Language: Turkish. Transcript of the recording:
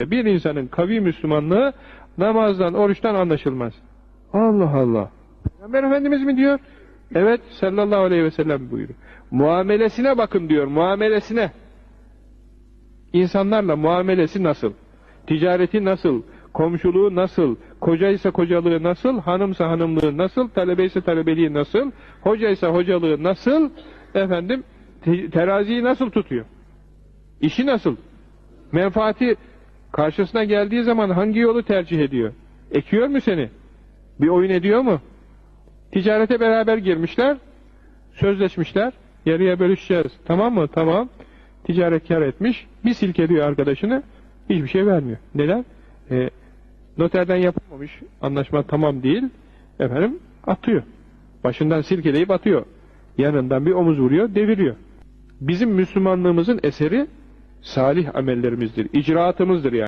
Bir insanın kavi Müslümanlığı namazdan, oruçtan anlaşılmaz. Allah Allah. Peygamber Efendimiz mi diyor? Evet sallallahu aleyhi ve sellem buyuruyor. Muamelesine bakın diyor, muamelesine. İnsanlarla muamelesi nasıl? Ticareti nasıl? Komşuluğu nasıl? Kocaysa kocalığı nasıl? Hanımsa hanımlığı nasıl? Talebeyse talebeliği nasıl? Hocaysa hocalığı nasıl? Efendim, te- teraziyi nasıl tutuyor? İşi nasıl? Menfaati karşısına geldiği zaman hangi yolu tercih ediyor? Ekiyor mu seni? Bir oyun ediyor mu? Ticarete beraber girmişler, sözleşmişler, yarıya bölüşeceğiz. Tamam mı? Tamam. Ticaret kar etmiş, bir silkeliyor arkadaşını, hiçbir şey vermiyor. Neden? E, noterden yapılmamış, anlaşma tamam değil, efendim atıyor. Başından silkeleyip atıyor. Yanından bir omuz vuruyor, deviriyor. Bizim Müslümanlığımızın eseri salih amellerimizdir, icraatımızdır yani.